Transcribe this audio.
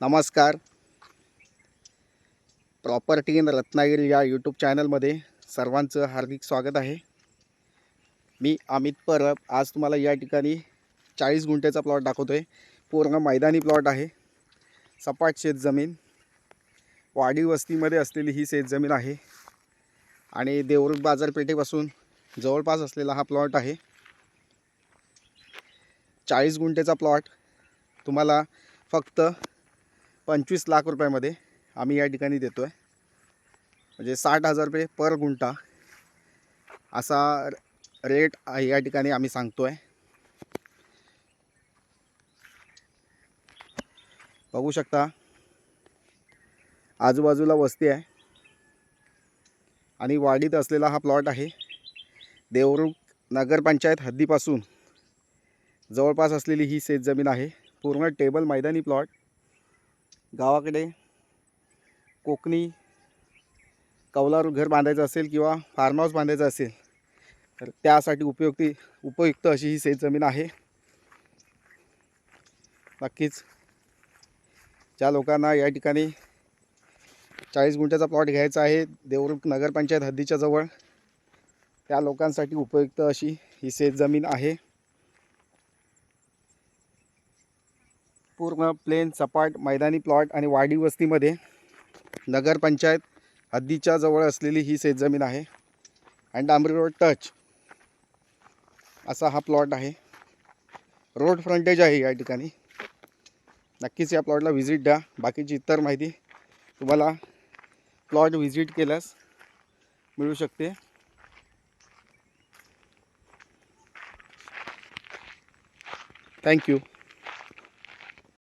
नमस्कार. Property in Ratnagiri या YouTube चॅनलमध्ये सर्वांचं हार्दिक स्वागत आहे. मी अमित परब. आज तुम्हाला या ठिकाणी चाळीस गुंठ्याचा प्लॉट दाखवतो आहे पूर्ण मैदानी प्लॉट आहे. सपाट शेतजमीन वाडी वस्तीमध्ये असलेली ही शेतजमीन आहे. आणि देवरुख बाजारपेठेपासून जवळपास असलेला हा प्लॉट आहे. चाळीस गुंठेचा प्लॉट तुम्हाला फक्त पंचवीस लाख रुपयामध्ये आम्ही या ठिकाणी देतो आहे म्हणजे साठ हजार रुपये पर गुंठा असा रेट या ठिकाणी आम्ही सांगतो आहे बघू शकता आजूबाजूला वस्ती आहे. आणि वाडीत असलेला हा प्लॉट आहे. देवरुख नगरपंचायत हद्दीपासून जवळपास असलेली ही शेतजमीन आहे. पूर्ण टेबल मैदानी प्लॉट. गावाकडे कोकणी कौलारू घर बांधायचं असेल किंवा फार्म हाऊस बांधायचं असेल तर त्यासाठी उपयुक्ती उपयुक्त अशी ही शेतजमीन आहे. नक्कीच ज्या लोकांना या ठिकाणी चाळीस गुंठ्याचा प्लॉट घ्यायचा आहे देवरुख नगरपंचायत हद्दीच्या जवळ त्या लोकांसाठी उपयुक्त अशी ही शेतजमीन आहे. पूर्ण प्लेन सपाट मैदानी प्लॉट आणि वाडी वस्तीमध्ये नगरपंचायत हद्दीच्या जवळ असलेली ही शेतजमीन आहे. आणि डांबरी रोड टच असा हा प्लॉट आहे. रोड फ्रंटेज आहे या ठिकाणी. नक्कीच या प्लॉटला व्हिजिट द्या. बाकीची इतर माहिती तुम्हाला प्लॉट व्हिजिट केल्यास मिळू शकते. थँक्यू